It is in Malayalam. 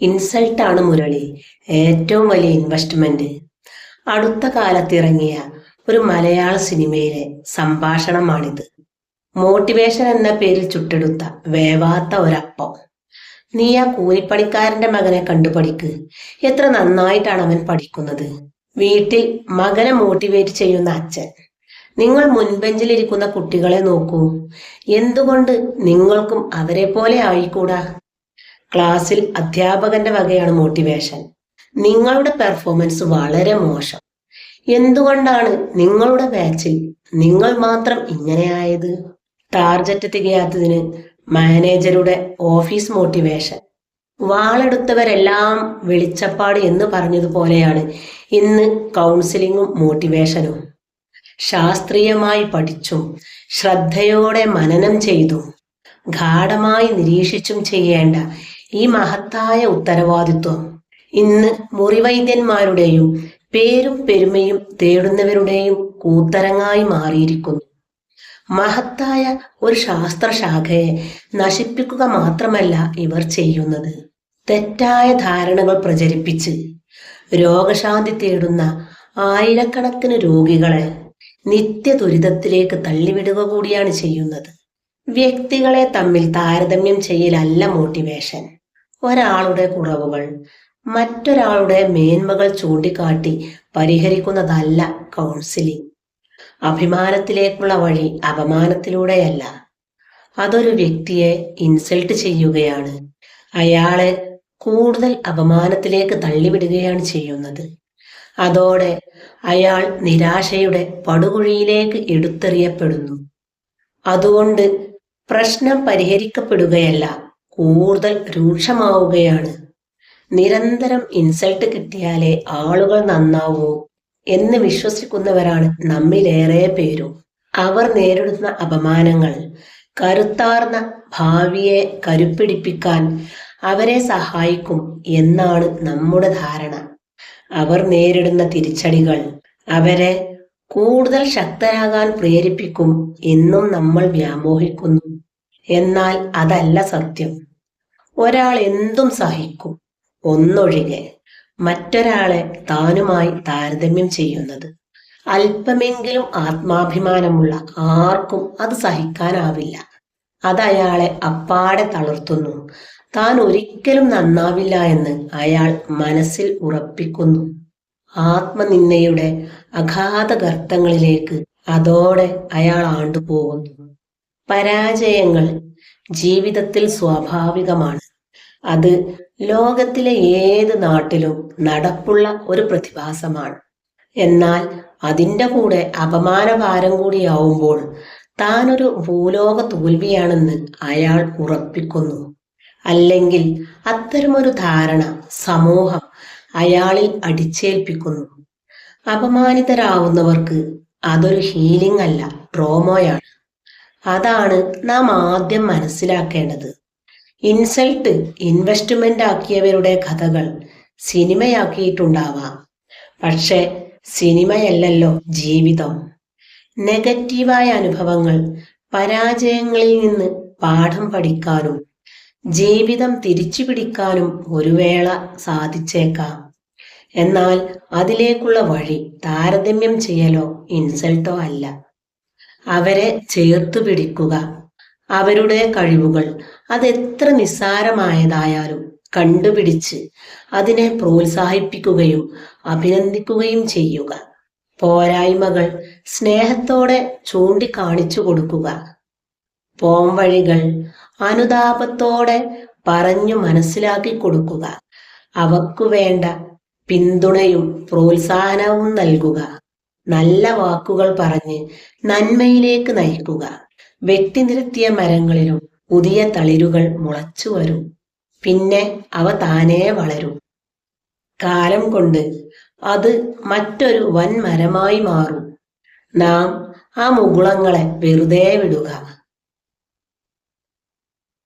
ഇൻസൾട്ടാണ് മുരളി. ഏറ്റവും വലിയ ഇൻവെസ്റ്റ്മെന്റ് അടുത്ത കാലത്തിറങ്ങിയ ഒരു മലയാള സിനിമയിലെ സംഭാഷണമാണിത്. മോട്ടിവേഷൻ എന്ന പേരിൽ ചുട്ടെടുത്ത വേവാത്ത ഒരപ്പം. നീ ആ കൂലിപ്പണിക്കാരന്റെ മകനെ കണ്ടു പഠിക്ക് എത്ര നന്നായിട്ടാണ് അവൻ പഠിക്കുന്നത്. വീട്ടിൽ മകനെ മോട്ടിവേറ്റ് ചെയ്യുന്ന അച്ഛൻ. നിങ്ങൾ മുൻബെഞ്ചിലിരിക്കുന്ന കുട്ടികളെ നോക്കൂ. എന്തുകൊണ്ട് നിങ്ങൾക്കും അവരെ പോലെ ആയിക്കൂടാ? ക്ലാസ്സിൽ അധ്യാപകന്റെ വകയാണ് മോട്ടിവേഷൻ നിങ്ങളുടെ പെർഫോമൻസ് വളരെ മോശം. എന്തുകൊണ്ടാണ് നിങ്ങളുടെ ബാച്ചിൽ നിങ്ങൾ മാത്രം ഇങ്ങനെയായത് ടാർജറ്റ് തികയാത്തതിന് മാനേജരുടെ ഓഫീസ് മോട്ടിവേഷൻ വാളെടുത്തവരെല്ലാം വെളിച്ചപ്പാട് എന്ന് പറഞ്ഞതുപോലെയാണ് ഇന്ന് കൗൺസിലിങ്ങും മോട്ടിവേഷനും ശാസ്ത്രീയമായി പഠിച്ചും ശ്രദ്ധയോടെ മനനം ചെയ്തും ഗാഠമായി നിരീക്ഷിച്ചും ചെയ്യേണ്ട ഈ മഹത്തായ ഉത്തരവാദിത്വം. ഇന്ന് മുറിവൈദ്യന്മാരുടെയും പേരും പെരുമയും തേടുന്നവരുടെയും കൂത്തരങ്ങായി മാറിയിരിക്കുന്നു. മഹത്തായ ഒരു ശാസ്ത്രശാഖയെ നശിപ്പിക്കുക മാത്രമല്ല ഇവർ ചെയ്യുന്നത്. തെറ്റായ ധാരണകൾ പ്രചരിപ്പിച്ച് രോഗശാന്തി തേടുന്ന ആയിരക്കണക്കിന് രോഗികളെ നിത്യ ദുരിതത്തിലേക്ക് തള്ളിവിടുക കൂടിയാണ് ചെയ്യുന്നത്. വ്യക്തികളെ തമ്മിൽ താരതമ്യം ചെയ്യലല്ല മോട്ടിവേഷൻ ഒരാളുടെ കുറവുകൾ മറ്റൊരാളുടെ മേന്മകൾ ചൂണ്ടിക്കാട്ടി പരിഹരിക്കുന്നതല്ല കൗൺസിലിംഗ് അഭിമാനത്തിലേക്കുള്ള വഴി അപമാനത്തിലൂടെയല്ല. അതൊരു വ്യക്തിയെ ഇൻസൾട്ട് ചെയ്യുകയാണ്. അയാളെ കൂടുതൽ അപമാനത്തിലേക്ക് തള്ളിവിടുകയാണ് ചെയ്യുന്നത്. അതോടെ അയാൾ നിരാശയുടെ പടുകുഴിയിലേക്ക് എടുത്തെറിയപ്പെടുന്നു. അതുകൊണ്ട് പ്രശ്നം പരിഹരിക്കപ്പെടുകയല്ല കൂടുതൽ രൂക്ഷമാവുകയാണ്. നിരന്തരം ഇൻസൾട്ട് കിട്ടിയാലേ ആളുകൾ നന്നാവൂ എന്ന് വിശ്വസിക്കുന്നവരാണ് നമ്മിലേറെ പേരും. അവർ നേരിടുന്ന അപമാനങ്ങൾ കരുത്താർന്ന ഭാവിയെ കരുപ്പിടിപ്പിക്കാൻ അവരെ സഹായിക്കും എന്നാണ് നമ്മുടെ ധാരണ. അവർ നേരിടുന്ന തിരിച്ചടികൾ അവരെ കൂടുതൽ ശക്തരാകാൻ പ്രേരിപ്പിക്കും എന്നും നമ്മൾ വ്യാമോഹിക്കുന്നു. എന്നാൽ അതല്ല സത്യം. ഒരാൾ എന്തും സഹിക്കും ഒന്നൊഴികെ മറ്റൊരാളെ താനുമായി താരതമ്യം ചെയ്യുന്നത്. അല്പമെങ്കിലും ആത്മാഭിമാനമുള്ള ആർക്കും അത് സഹിക്കാനാവില്ല. അത് അയാളെ അപ്പാടെ തളർത്തുന്നു. താൻ ഒരിക്കലും നന്നാവില്ല എന്ന് അയാൾ മനസ്സിൽ ഉറപ്പിക്കുന്നു. ആത്മനിന്ദയുടെ അഗാധ ഗർത്തങ്ങളിലേക്ക് അതോടെ അയാൾ ആണ്ടുപോകുന്നു. പരാജയങ്ങൾ ജീവിതത്തിൽ സ്വാഭാവികമാണ്. അത് ലോകത്തിലെ ഏത് നാട്ടിലും നടപ്പുള്ള ഒരു പ്രതിഭാസമാണ്. എന്നാൽ അതിന്റെ കൂടെ അപമാനഭാരം കൂടിയാവുമ്പോൾ താനൊരു ഭൂലോക തോൽവിയാണെന്ന് അയാൾ ഉറപ്പിക്കുന്നു. അല്ലെങ്കിൽ അത്തരമൊരു ധാരണ സമൂഹം അയാളിൽ അടിച്ചേൽപ്പിക്കുന്നു. അപമാനിതരാവുന്നവർക്ക് അതൊരു ഹീലിംഗ് അല്ല ട്രോമോയാണ് അതാണ് നാം ആദ്യം മനസ്സിലാക്കേണ്ടത്. ഇൻസൾട്ട് ഇൻവെസ്റ്റ്മെന്റ് ആക്കിയവരുടെ കഥകൾ സിനിമയാക്കിയിട്ടുണ്ടാവാം. പക്ഷെ സിനിമയല്ലല്ലോ ജീവിതം. നെഗറ്റീവായ അനുഭവങ്ങൾ പരാജയങ്ങളിൽ നിന്ന് പാഠം പഠിക്കാനും ജീവിതം തിരിച്ചു പിടിക്കാനും ഒരു വേള സാധിച്ചേക്കാം. എന്നാൽ അതിലേക്കുള്ള വഴി താരതമ്യം ചെയ്യലോ ഇൻസൾട്ടോ അല്ല. അവരെ ചേർത്തു പിടിക്കുക. അവരുടെ കഴിവുകൾ അതെത്ര നിസ്സാരമായതായാലും കണ്ടുപിടിച്ച് അതിനെ പ്രോത്സാഹിപ്പിക്കുകയും അഭിനന്ദിക്കുകയും ചെയ്യുക. പോരായ്മകൾ സ്നേഹത്തോടെ ചൂണ്ടിക്കാണിച്ചു കൊടുക്കുക. പോംവഴികൾ അനുതാപത്തോടെ പറഞ്ഞു മനസ്സിലാക്കി കൊടുക്കുക. അവക്കു വേണ്ട പിന്തുണയും പ്രോത്സാഹനവും നൽകുക. നല്ല വാക്കുകൾ പറഞ്ഞ് നന്മയിലേക്ക് നയിക്കുക. വെട്ടി നിരത്തിയ മരങ്ങളിലും പുതിയ തളിരുകൾ മുളച്ചു വരും. പിന്നെ അവ താനേ വളരും. കാലം കൊണ്ട് അത് മറ്റൊരു വൻ മരമായി മാറും. നാം ആ മുകുളങ്ങളെ വെറുതെ വിടുക.